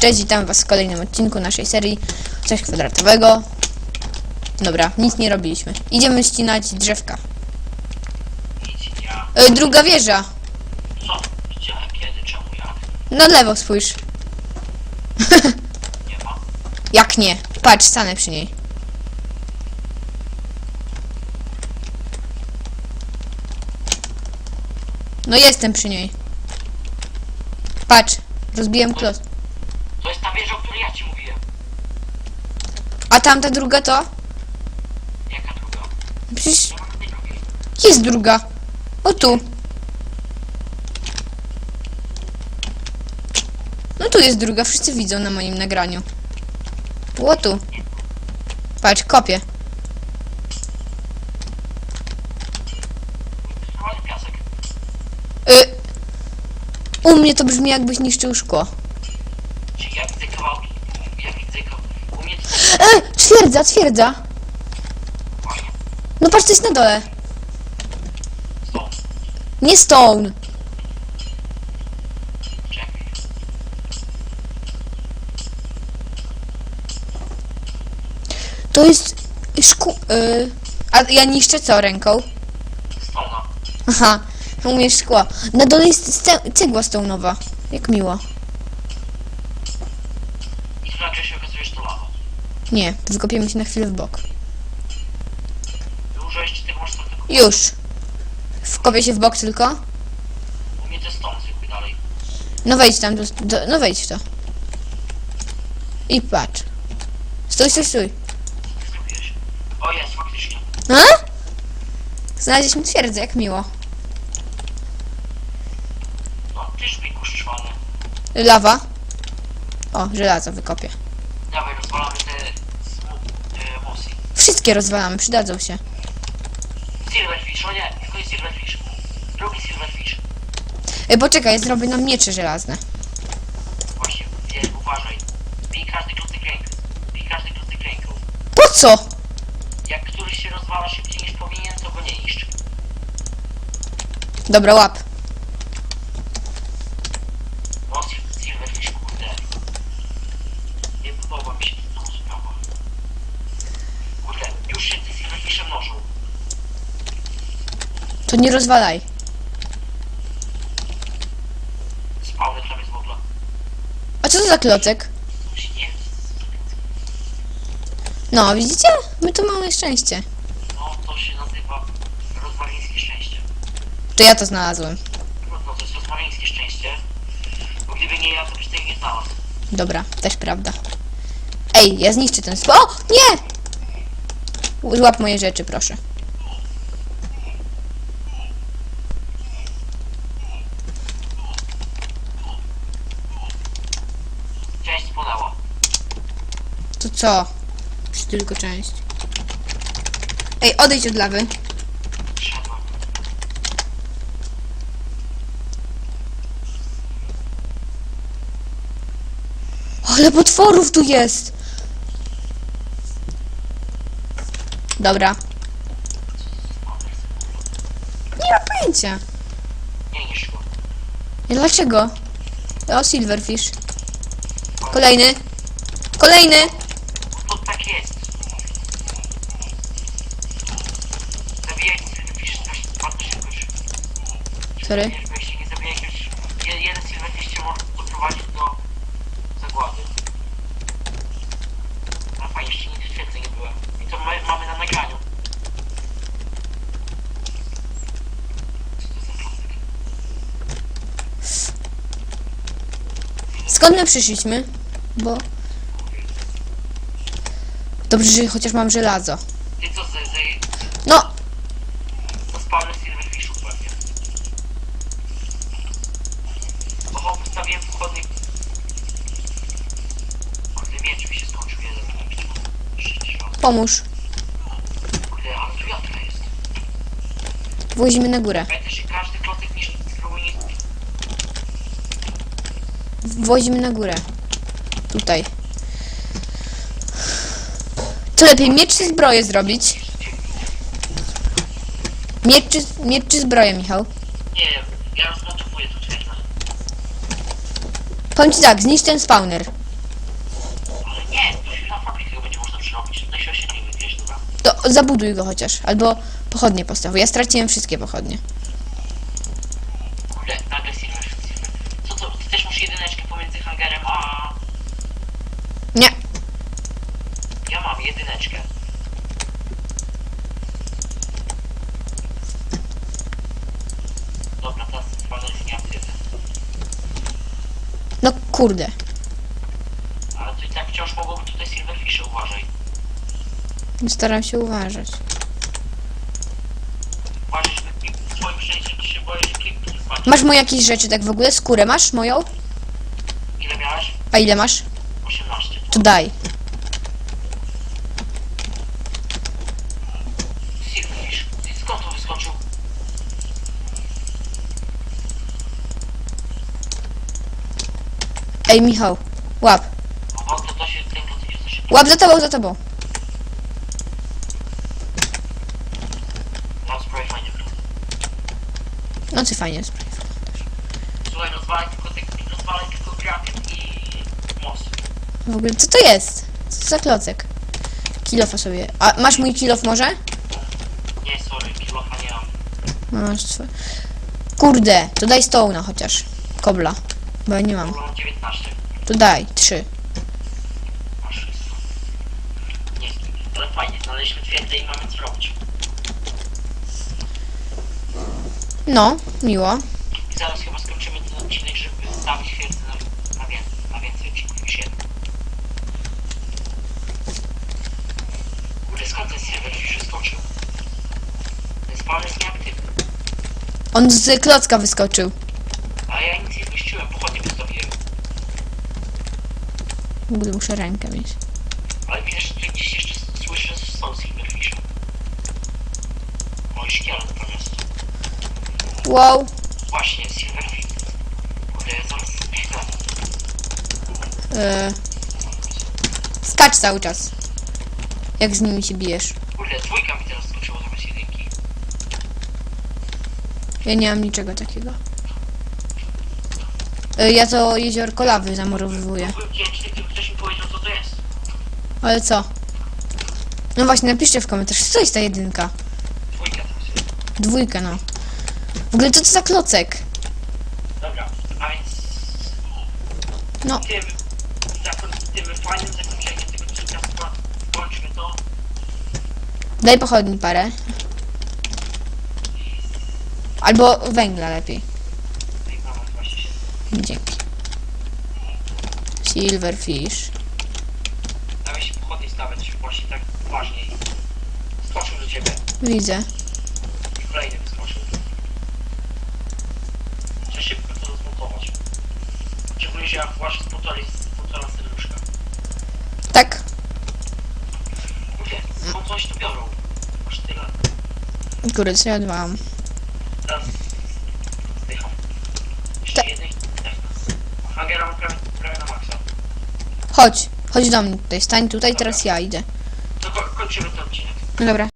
Cześć, witam was w kolejnym odcinku naszej serii Coś kwadratowego. Dobra, nic nie robiliśmy. Idziemy ścinać drzewka. E, druga wieża. Co? Gdzie? Kiedy? Czemu? Jak? Na lewo spójrz. Nie ma. Jak nie? Patrz, stanę przy niej. No jestem przy niej. Patrz, rozbiłem klos. To jest ta wieża, o której ja ci mówiłem. A tamta druga to? Jaka druga? Przecież Nie ma tej drugiej. jest druga. O tu. No tu jest druga, wszyscy widzą na moim nagraniu. O tu. Patrz, kopię. Piasek. Y, u mnie to brzmi jakbyś niszczył szkło. Czy ja widzę kawałki? Ja widzę kawałki. U mnie to E, twierdza, twierdza. No patrz, to jest na dole. Nie stone. To jest szkło. Y, a ja niszczę co ręką? Aha, umiesz szkła. Na dole jest ce- cegła stone'owa. Jak miło. I tu nagle się okazuje, że to lawa. Nie, wykopiemy się na chwilę w bok. Masz? Już. Wkopię się w bok tylko. U mnie to jest stone zwykły dalej. No wejdź tam, do, do, no wejdź w to. I patrz. Stój, stój, stój. O jest, faktycznie. A? Znaleźliśmy twierdzę, jak miło. No, kuszczwany. Lawa. O, żelazo wykopię. Wszystkie rozwalamy, przydadzą się. Silverfish, o nie, tylko jest silverfish. Drugi silverfish. E, poczekaj, zrobię nam miecze żelazne. Właśnie, wiesz, uważaj. Bij każdy klocek ręką. Bij każdy klocek ręką. Po co? Jak któryś się rozwala szybciej niż powinien, to go nie niszcz. Dobra, łap. No, sil- silverfish, kurde. Nie podoba mi się ta sprawa. Kurde, już się te silverfishe mnożą. To nie rozwalaj. Spawny tam jest w ogóle. A co to za klocek? Coś nie No, widzicie? My tu mamy szczęście. No, to się nazywa rozwalińskie szczęście. To ja to znalazłem. Trudno, to jest rozwalińskie szczęście. Bo gdyby nie ja, to byś tego nie znalazł. Dobra, też prawda. Ej, ja zniszczę ten spo... O! Nie! Złap moje rzeczy, proszę. Część spłonęła. To co? Czy tylko część? Ej, odejdź od lawy. Ale potworów tu jest! Dobra. Nie mam pojęcia. Nie Dlaczego? O, silverfish. Kolejny. Kolejny! To tak jest. Zabijaj silverfish, coś bardzo szybko. Sorry. Wiesz, bo jeśli nie zabijesz już... je- Jeden silverfish cię może doprowadzić do zagłady. A fajnie, jeszcze nigdy w świecie nie byłem. I to my, mamy na nagraniu. Skąd my przyszliśmy? Bo... Dobrze, że chociaż mam żelazo. Ty co ze... ze No! to spawny silverfishów pewnie. Oho, postawiłem w chodnik. Kurde, miecz mi się skończył jeden. Jeszcze mam. Pomóż. Kurde, ale tu jadka jest. Włazimy na górę. Pamiętaj, że każdy klocek niż spróbuj nie... Włazimy na górę. Tutaj. Co lepiej, miecz czy zbroję zrobić? Miecz czy, miecz czy zbroję, Michał? Nie wiem, ja rozmontowuję twierdzę. Powiem ci tak, zniszcz ten spawner. Zabuduj go chociaż. Albo pochodnie postaw. Ja straciłem wszystkie pochodnie. Kurde, nagle silver, silver. Co to? Ty też masz jedyneczkę pomiędzy hangarem a... Nie. Ja mam jedyneczkę. Dobra, teraz panel jest nieaktywny. No kurde. Ale to i tak wciąż mogłoby tutaj silverfishy, uważaj. Staram się uważać. Masz moje jakieś rzeczy tak w ogóle? Skórę masz moją? Ile miałeś? A ile masz? 18. To daj. Ej, Michał. Łap. Łap za tobą, za tobą. No, zbroj fajnie wygląda. No ty fajnie jest. Słuchaj, rozwalaj tylko, te, rozwalaj tylko i most. W ogóle, co to jest? Co to za klocek? Kilofa sobie. A masz mój kilof może? Nie, sorry, kilofa nie mam. Masz twoje. Kurde, to daj stołna chociaż. Kobla. Bo ja nie mam. Mam 19. To daj, trzy. Masz wszystko. Nie, ale fajnie, znaleźliśmy twierdzę i mamy co robić. No, miło. I zaraz chyba skończymy ten odcinek, żeby wystawić twierdzę na, na, więcej, na więcej odcinków niż jeden. Kurde, skąd ten silverfish wyskoczył? Ten spawn jest nieaktywny. On z klocka wyskoczył. A ja nic nie zniszczyłem, pochodnie wystawiłem. W ogóle muszę rękę mieć. Ale widzę, że tutaj gdzieś jeszcze słyszę są silverfisha. I szkielet natomiast. Wow. Właśnie, silverfish. Kurde, ja zaraz biegnę. E, skacz cały czas. Jak z nimi się bijesz. Kurde, dwójka mi teraz skoczyła zamiast jedynki. Ja nie mam niczego takiego. E, ja to jeziorko lawy zamorowywuję. Byłem wdzięczny, gdyby ktoś mi powiedział, co to jest. Ale co? No właśnie, napiszcie w komentarzach, co jest ta jedynka? Dwójka teraz jest. Dwójka, no. W ogóle co to za klocek? Dobra, a więc No, tym, zakon, tym fajnym zakończeniem tego odcinka skończmy to. daj pochodni parę. Albo węgla lepiej. No i mama właśnie się Dzięki. Silverfish. Dawaj się pochodnie stawiać właśnie tak ważniej. Skoczył do ciebie. Widzę. I kolejny wyskoczył. Trzeba szybko to zmontować. Półtorej, półtora serduszka. Tak. Kurde, skąd coś tu biorą? Aż tyle. Kurde, co ja mam? Teraz zdycham. Jeszcze Ta- jednej. Hangera mam prawie, prawie na maksa. Chodź. Chodź do mnie tutaj. Stań tutaj, teraz ja idę. To ko- kończymy ten odcinek. Dobra.